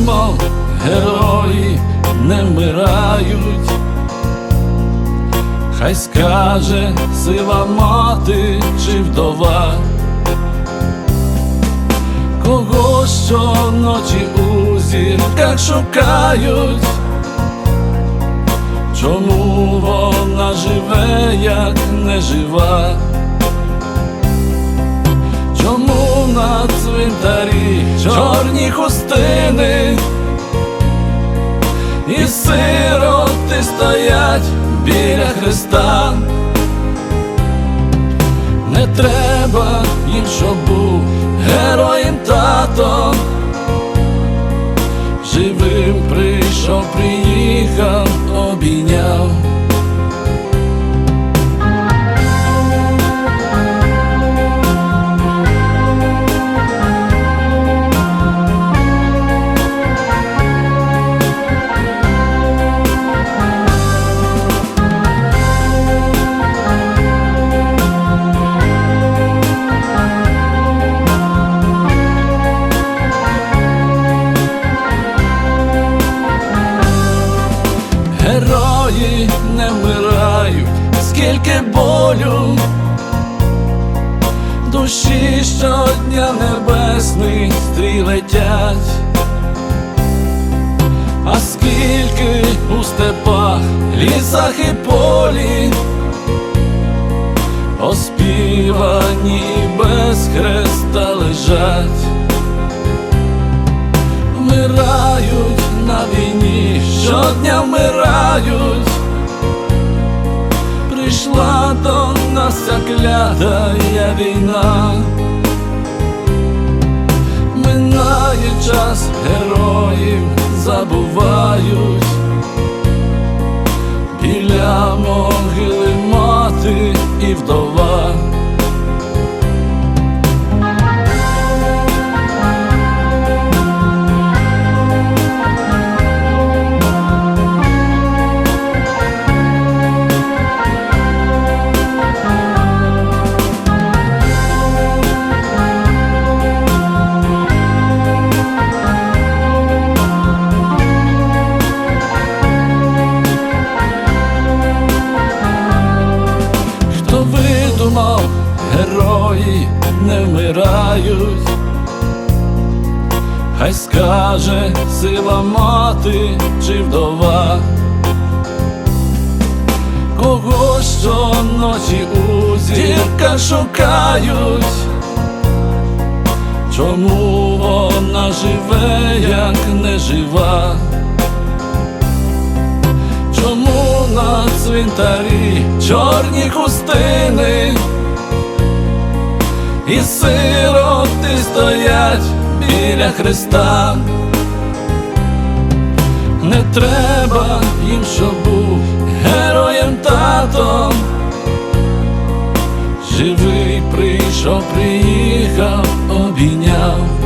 видумав, герої не вмирають. Хай скаже сила мати чи вдова, кого щоночі у зірках шукають, чому вона живе, як не жива? На цвинтарі чорні хустини. І сироти стоять біля Христа? Не треба їм, щоб був героєм тато, живим прийшов, приїхав, скільки болю, душі щодня небесний стрій летять, а скільки у степах, лісах і полі, оспівані без хреста лежать. Вмирають на війні, щодня вмирають. Нас ця клятая війна, минає час героїв забувають, біля могили мати і вдова. Герої не вмирають, хай скаже сила мати чи вдова, кого щоночі у зірках шукають, чому вона живе, як не жива. Чому на цвинтарі чорні хустини і сироти стоять біля Христа? Не треба їм, щоб був героєм тато, живий прийшов, приїхав, обійняв.